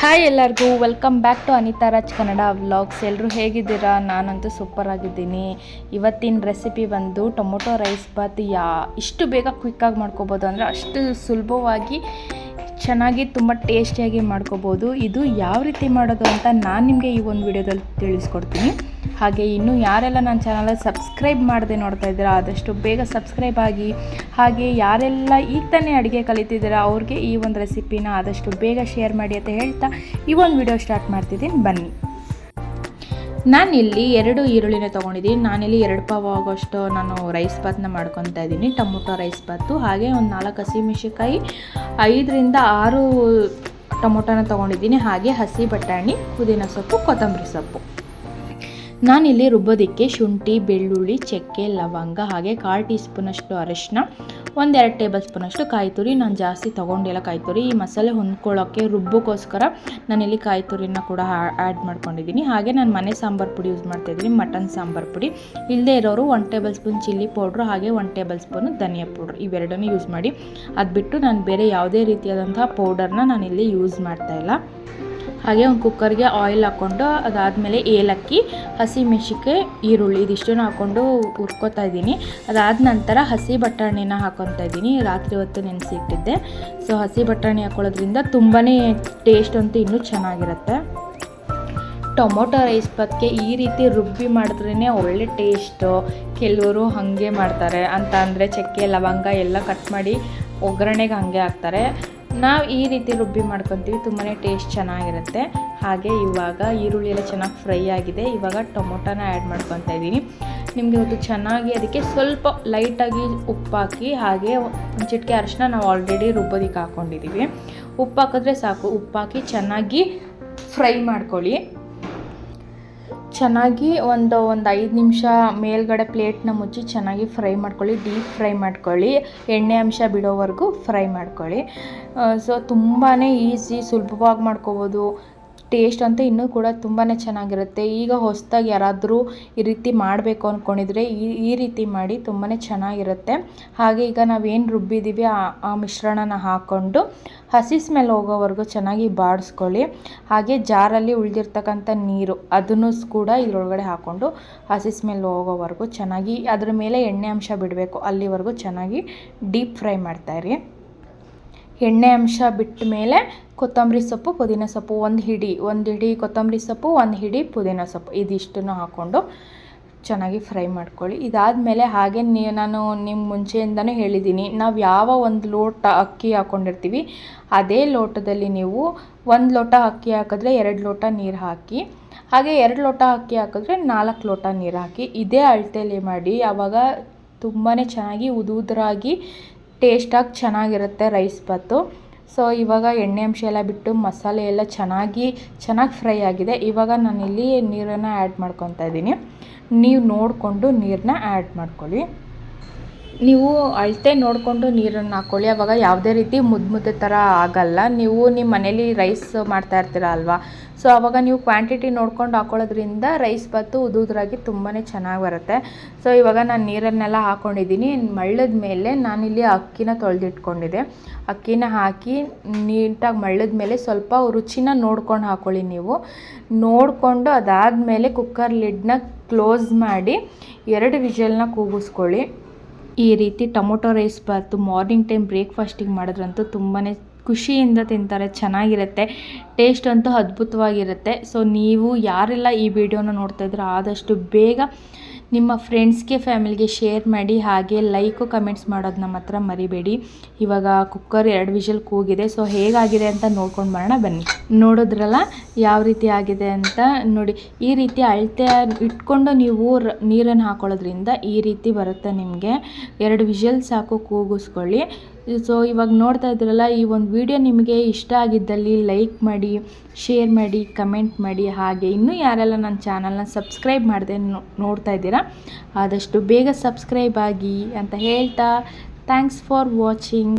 Hi ಎಲ್ಲರಿಗೂ welcome back to Anita Raj Kannada vlogs ಎಲ್ಲರೂ ಹೇಗಿದ್ದೀರಾ? ನಾನಂತೂ ಸೂಪರ್ ಆಗಿದ್ದೀನಿ. ಇವತ್ತಿನ ರೆಸಿಪಿ ಬಂದು ಟೊಮೊಟೊ ರೈಸ್ ಬಾತ್. ಯಾ, ಇಷ್ಟು ಬೇಗ ಕ್ವಿಕ್ಕಾಗಿ ಮಾಡ್ಕೋಬೋದು ಅಂದರೆ ಅಷ್ಟು ಸುಲಭವಾಗಿ ಚೆನ್ನಾಗಿ ತುಂಬ ಟೇಸ್ಟಿಯಾಗಿ ಮಾಡ್ಕೋಬೋದು. ಇದು ಯಾವ ರೀತಿ ಮಾಡೋದು ಅಂತ ನಾನು ನಿಮಗೆ ಈ ಒಂದು ವಿಡಿಯೋದಲ್ಲಿ ತಿಳಿಸ್ಕೊಡ್ತೀನಿ. ಹಾಗೆ ಇನ್ನು ಯಾರೆಲ್ಲ ನನ್ನ ಚಾನಲ್ ಸಬ್ಸ್ಕ್ರೈಬ್ ಮಾಡದೆ ನೋಡ್ತಾ ಇದ್ದೀರಾ, ಆದಷ್ಟು ಬೇಗ ಸಬ್ಸ್ಕ್ರೈಬ್ ಆಗಿ. ಹಾಗೆ ಯಾರೆಲ್ಲ ಈಗ ತಾನೇ ಅಡುಗೆ ಕಲಿತಿದ್ದೀರಾ, ಅವ್ರಿಗೆ ಈ ಒಂದು ರೆಸಿಪಿನ ಆದಷ್ಟು ಬೇಗ ಶೇರ್ ಮಾಡಿ ಅಂತ ಹೇಳ್ತಾ ಈ ಒಂದು ವಿಡಿಯೋ ಸ್ಟಾರ್ಟ್ ಮಾಡ್ತಿದ್ದೀನಿ. ಬನ್ನಿ. ನಾನಿಲ್ಲಿ ಎರಡು ಈರುಳ್ಳಿನ ತೊಗೊಂಡಿದ್ದೀನಿ. ನಾನಿಲ್ಲಿ ಎರಡು ಪಾವು ಆಗೋಷ್ಟು ನಾನು ರೈಸ್ ಭಾತ್ನ ಮಾಡ್ಕೊತಾ ಇದ್ದೀನಿ. ಟೊಮೊಟೊ ರೈಸ್ ಭಾತು ಹಾಗೆ ಒಂದು ನಾಲ್ಕು ಹಸಿಮೆಣಸಿಕಾಯಿ ಐದರಿಂದ ಆರು ಟೊಮೊಟೊನ ತೊಗೊಂಡಿದ್ದೀನಿ. ಹಾಗೆ ಹಸಿ ಬಟಾಣಿ, ಪುದೀನ ಸೊಪ್ಪು, ಕೊತ್ತಂಬರಿ ಸೊಪ್ಪು. ನಾನಿಲ್ಲಿ ರುಬ್ಬೋದಕ್ಕೆ ಶುಂಠಿ, ಬೆಳ್ಳುಳ್ಳಿ, ಚಕ್ಕೆ, ಲವಂಗ ಹಾಗೆ ಕಾಲು ಟೀ ಸ್ಪೂನಷ್ಟು ಅರಶಿನ ಒಂದೆರಡು ಟೇಬಲ್ ಸ್ಪೂನಷ್ಟು ಕಾಯಿ ತುರಿ ನಾನು ಜಾಸ್ತಿ ತೊಗೊಂಡಿಲ್ಲ ಕಾಯಿ ತುರಿ ಈ ಮಸಾಲೆ ಹೊಂದ್ಕೊಳ್ಳೋಕ್ಕೆ ರುಬ್ಬೋಕ್ಕೋಸ್ಕರ ನಾನಿಲ್ಲಿ ಕಾಯಿ ತುರಿನ ಕೂಡ ಆ್ಯಡ್ ಮಾಡ್ಕೊಂಡಿದ್ದೀನಿ. ಹಾಗೆ ನಾನು ಮನೆ ಸಾಂಬಾರು ಪುಡಿ ಯೂಸ್ ಮಾಡ್ತಾಯಿದ್ದೀನಿ ಮಟನ್ ಸಾಂಬಾರು ಪುಡಿ. ಇಲ್ಲದೆ ಇರೋರು one tablespoon chilli powder ಹಾಗೆ ಒನ್ ಟೇಬಲ್ ಸ್ಪೂನು ಧನಿಯಾ ಪೌಡ್ರ್. ಇವೆರಡನ್ನೂ ಯೂಸ್ ಮಾಡಿ. ಅದು ಬಿಟ್ಟು ನಾನು ಬೇರೆ ಯಾವುದೇ ರೀತಿಯಾದಂತಹ ಪೌಡರ್ನ ನಾನಿಲ್ಲಿ ಯೂಸ್ ಮಾಡ್ತಾಯಿಲ್ಲ ಹಾಗೆ ಒಂದು ಕುಕ್ಕರ್ಗೆ ಆಯಿಲ್ ಹಾಕ್ಕೊಂಡು ಅದಾದಮೇಲೆ ಏಲಕ್ಕಿ ಹಸಿಮೆಣಸಿಕಾಯಿ ಈರುಳ್ಳಿ ಇದಿಷ್ಟನ್ನು ಹಾಕ್ಕೊಂಡು ಹುರ್ಕೋತಾ ಇದ್ದೀನಿ. ಅದಾದ ನಂತರ ಹಸಿ ಬಟಾಣಿನ ಹಾಕ್ಕೊತಾ ಇದ್ದೀನಿ. ರಾತ್ರಿ ಹೊತ್ತು ನೆನೆಸಿಟ್ಟಿದ್ದೆ. ಸೊ ಹಸಿ ಬಟಾಣಿ ಹಾಕ್ಕೊಳ್ಳೋದ್ರಿಂದ ತುಂಬಾ ಟೇಸ್ಟ್ ಅಂತೂ ಇನ್ನೂ ಚೆನ್ನಾಗಿರುತ್ತೆ. ಟೊಮೊಟೊ ರೈಸ್ ಬದಕ್ಕೆ ಈ ರೀತಿ ರುಬ್ಬಿ ಮಾಡಿದ್ರೇ ಒಳ್ಳೆ ಟೇಸ್ಟು ಕೆಲವರು ಹಾಗೆ ಮಾಡ್ತಾರೆ. ಅಂತ ಅಂದರೆ ಚಕ್ಕೆ, ಲವಂಗ ಎಲ್ಲ ಕಟ್ ಮಾಡಿ ಒಗ್ಗರಣೆಗೆ ಹಾಗೆ ಹಾಕ್ತಾರೆ. ನಾವು ಈ ರೀತಿ ರುಬ್ಬಿ ಮಾಡ್ಕೊತೀವಿ ತುಂಬಾ ಟೇಸ್ಟ್ ಚೆನ್ನಾಗಿರುತ್ತೆ. ಹಾಗೆ ಇವಾಗ ಈರುಳ್ಳಿ ಎಲ್ಲ ಚೆನ್ನಾಗಿ ಫ್ರೈ ಆಗಿದೆ. ಇವಾಗ ಟೊಮೊಟೊನ ಆ್ಯಡ್ ಮಾಡ್ಕೊತಾ ಇದ್ದೀನಿ. ನಿಮಗೆ ಇವತ್ತು ಚೆನ್ನಾಗಿ ಅದಕ್ಕೆ ಸ್ವಲ್ಪ ಲೈಟಾಗಿ ಉಪ್ಪು ಹಾಕಿ, ಹಾಗೆ ಒಂದು ಚಿಟಿಕೆ ಅರಿಶಿನ ನಾವು ಆಲ್ರೆಡಿ ರುಬ್ಬೋದಕ್ಕೆ ಹಾಕ್ಕೊಂಡಿದ್ದೀವಿ ಉಪ್ಪು ಹಾಕಿದ್ರೆ ಸಾಕು. ಉಪ್ಪು ಹಾಕಿ ಚೆನ್ನಾಗಿ ಫ್ರೈ ಮಾಡ್ಕೊಳ್ಳಿ. ಚೆನ್ನಾಗಿ ಒಂದು ಒಂದು ಐದು ನಿಮಿಷ ಮೇಲ್ಗಡೆ ಪ್ಲೇಟ್ನ ಮುಚ್ಚಿ ಚೆನ್ನಾಗಿ ಫ್ರೈ ಮಾಡ್ಕೊಳ್ಳಿ, ಡೀಪ್ ಫ್ರೈ ಮಾಡ್ಕೊಳ್ಳಿ, ಎಣ್ಣೆ ಅಂಶ ಬಿಡೋವರೆಗೂ ಫ್ರೈ ಮಾಡ್ಕೊಳ್ಳಿ. ಸೊ ತುಂಬಾ ಈಸಿ, ಸುಲಭವಾಗಿ ಮಾಡ್ಕೋಬೋದು. ಟೇಸ್ಟ್ ಅಂತ ಇನ್ನೂ ಕೂಡ ತುಂಬಾ ಚೆನ್ನಾಗಿರುತ್ತೆ. ಈಗ ಹೊಸದಾಗಿ ಯಾರಾದರೂ ಈ ರೀತಿ ಮಾಡಬೇಕು ಅಂದ್ಕೊಂಡಿದ್ರೆ ಈ ರೀತಿ ಮಾಡಿ ತುಂಬಾ ಚೆನ್ನಾಗಿರುತ್ತೆ. ಹಾಗೆ ಈಗ ನಾವೇನು ರುಬ್ಬಿದ್ದೀವಿ ಆ ಆ ಮಿಶ್ರಣನ ಹಾಕ್ಕೊಂಡು ಹಸಿ ಸ್ಮೆಲ್ ಹೋಗೋವರೆಗೂ ಚೆನ್ನಾಗಿ ಬಾಡಿಸ್ಕೊಳ್ಳಿ. ಹಾಗೆ ಜಾರಲ್ಲಿ ಉಳಿದಿರ್ತಕ್ಕಂಥ ನೀರು ಅದನ್ನು ಕೂಡ ಇದರೊಳಗಡೆ ಹಾಕ್ಕೊಂಡು ಹಸಿ ಸ್ಮೆಲ್ ಹೋಗೋವರೆಗೂ ಚೆನ್ನಾಗಿ ಅದ್ರ ಮೇಲೆ ಎಣ್ಣೆ ಅಂಶ ಬಿಡಬೇಕು. ಅಲ್ಲಿವರೆಗೂ ಚೆನ್ನಾಗಿ ಡೀಪ್ ಫ್ರೈ ಮಾಡ್ತಾಯಿರಿ ಎಣ್ಣೆ ಅಂಶ ಬಿಟ್ಟ ಮೇಲೆ ಕೊತ್ತಂಬರಿ ಸೊಪ್ಪು, ಪುದೀನ ಸೊಪ್ಪು, ಒಂದು ಹಿಡಿ ಒಂದು ಹಿಡಿ ಕೊತ್ತಂಬರಿ ಸೊಪ್ಪು, ಒಂದು ಹಿಡಿ ಪುದೀನ ಸೊಪ್ಪು ಇದಿಷ್ಟನ್ನು ಹಾಕ್ಕೊಂಡು ಚೆನ್ನಾಗಿ ಫ್ರೈ ಮಾಡ್ಕೊಳ್ಳಿ. ಇದಾದಮೇಲೆ ಹಾಗೆ ನೀ, ನಾನು ನಿಮ್ಮ ಮುಂಚೆಯಿಂದನೂ ಹೇಳಿದ್ದೀನಿ, ನಾವು ಯಾವ ಒಂದು ಲೋಟ ಅಕ್ಕಿ ಹಾಕ್ಕೊಂಡಿರ್ತೀವಿ ಅದೇ ಲೋಟದಲ್ಲಿ ನೀವು ಒಂದು ಲೋಟ ಅಕ್ಕಿ ಹಾಕಿದ್ರೆ ಎರಡು ಲೋಟ ನೀರು ಹಾಕಿ, ಹಾಗೆ ಎರಡು ಲೋಟ ಅಕ್ಕಿ ಹಾಕಿದ್ರೆ ನಾಲ್ಕು ಲೋಟ ನೀರು ಹಾಕಿ, ಇದೇ ಅಳತೆಯಲ್ಲಿ ಮಾಡಿ ಆವಾಗ ತುಂಬಾ ಚೆನ್ನಾಗಿ ಉದುರಾಗಿ ಟೇಸ್ಟಾಗಿ ಚೆನ್ನಾಗಿರುತ್ತೆ ರೈಸ್ ಬಾತು ಸೊ, ಇವಾಗ ಎಣ್ಣೆ ಅಂಶ ಎಲ್ಲ ಬಿಟ್ಟು ಮಸಾಲೆ ಎಲ್ಲ ಚೆನ್ನಾಗಿ ಚೆನ್ನಾಗಿ ಫ್ರೈ ಆಗಿದೆ. ಇವಾಗ ನಾನಿಲ್ಲಿ ನೀರನ್ನು ಆ್ಯಡ್ ಮಾಡ್ಕೊತಾ ಇದ್ದೀನಿ. ನೀವು ನೋಡಿಕೊಂಡು ನೀರನ್ನ ಆ್ಯಡ್ ಮಾಡ್ಕೊಳ್ಳಿ. ನೀವು ಅಳತೆ ನೋಡಿಕೊಂಡು ನೀರನ್ನು ಹಾಕ್ಕೊಳ್ಳಿ ಅವಾಗ ಯಾವುದೇ ರೀತಿ ಮುದ್ದು ಮುದ್ದೆ ಥರ ಆಗಲ್ಲ. ನೀವು ನಿಮ್ಮ ಮನೇಲಿ ರೈಸ್ ಮಾಡ್ತಾ ಇರ್ತೀರ ಅಲ್ವಾ? ಸೊ ಆವಾಗ ನೀವು ಕ್ವಾಂಟಿಟಿ ನೋಡ್ಕೊಂಡು ಹಾಕ್ಕೊಳ್ಳೋದ್ರಿಂದ ರೈಸ್ ಬತ್ತು ಉದುದ್ರಾಗಿ ತುಂಬಾ ಚೆನ್ನಾಗಿ ಬರುತ್ತೆ. ಸೊ ಇವಾಗ ನಾನು ನೀರನ್ನೆಲ್ಲ ಹಾಕ್ಕೊಂಡಿದ್ದೀನಿ ಮಳ್ಳದ ಮೇಲೆ ನಾನಿಲ್ಲಿ ಅಕ್ಕಿನ ತೊಳೆದಿಟ್ಕೊಂಡಿದ್ದೆ ಅಕ್ಕಿನ ಹಾಕಿ ನೀಟಾಗಿ ಮಳ್ಳದ ಮೇಲೆ ಸ್ವಲ್ಪ ರುಚಿನ ನೋಡ್ಕೊಂಡು ಹಾಕ್ಕೊಳ್ಳಿ ನೀವು. ನೋಡಿಕೊಂಡು ಅದಾದಮೇಲೆ ಕುಕ್ಕರ್ ಲಿಡ್ನ ಕ್ಲೋಸ್ ಮಾಡಿ ಎರಡು ವಿಷಲ್ನ ಕೂಗಿಸ್ಕೊಳ್ಳಿ. ಈ ರೀತಿ ಟೊಮೊಟೊ ರೈಸ್ ಬಾತು ಮಾರ್ನಿಂಗ್ ಟೈಮ್ ಬ್ರೇಕ್ಫಾಸ್ಟಿಗೆ ಮಾಡಿದ್ರಂತೂ ತುಂಬಾ ಖುಷಿಯಿಂದ ತಿಂತಾರೆ, ಚೆನ್ನಾಗಿರುತ್ತೆ ಟೇಸ್ಟ್ ಅಂತೂ ಅದ್ಭುತವಾಗಿರುತ್ತೆ. ಸೊ ನೀವು ಯಾರೆಲ್ಲ ಈ ವಿಡಿಯೋನ ನೋಡ್ತಾ ಆದಷ್ಟು ಬೇಗ ನಿಮ್ಮ ಫ್ರೆಂಡ್ಸ್ಗೆ ಫ್ಯಾಮಿಲಿಗೆ ಶೇರ್ ಮಾಡಿ, ಹಾಗೆ ಲೈಕು ಕಮೆಂಟ್ಸ್ ಮಾಡೋದು ನಮ್ಮ ಹತ್ರ ಮರಿಬೇಡಿ. ಇವಾಗ ಕುಕ್ಕರ್ ಎರಡು ವಿಷಲ್ ಕೂಗಿದೆ ಸೊ ಹೇಗಾಗಿದೆ ಅಂತ ನೋಡ್ಕೊಂಡು ಬರೋಣ ಬನ್ನಿ. ನೋಡಿದ್ರಲ್ಲ ಯಾವ ರೀತಿ ಆಗಿದೆ ಅಂತ ನೋಡಿ. ಈ ರೀತಿ ಅಳತೆ ಇಟ್ಕೊಂಡು ನೀವು ನೀರನ್ನು ಹಾಕೊಳ್ಳೋದ್ರಿಂದ ಈ ರೀತಿ ಬರುತ್ತೆ ನಿಮಗೆ. ಎರಡು ವಿಷಲ್ ಸಾಕು ಕೂಗಿಸ್ಕೊಳ್ಳಿ. ಸೊ ಇವಾಗ ನೋಡ್ತಾ ಇದ್ರಲ್ಲ ಈ ಒಂದು ವಿಡಿಯೋ ನಿಮಗೆ ಇಷ್ಟ ಆಗಿದ್ದಲ್ಲಿ ಲೈಕ್ ಮಾಡಿ ಶೇರ್ ಮಾಡಿ ಕಮೆಂಟ್ ಮಾಡಿ, ಹಾಗೆ ಇನ್ನೂ ಯಾರೆಲ್ಲ ನನ್ನ ಚಾನಲ್ನ ಸಬ್ಸ್ಕ್ರೈಬ್ ಮಾಡಿದೆ ನೋಡ್ತಾ ಇದ್ದೀರಾ, ಆದಷ್ಟು ಬೇಗ ಸಬ್ಸ್ಕ್ರೈಬ್ ಆಗಿ ಅಂತ ಹೇಳ್ತಾ ಥ್ಯಾಂಕ್ಸ್ ಫಾರ್ ವಾಚಿಂಗ್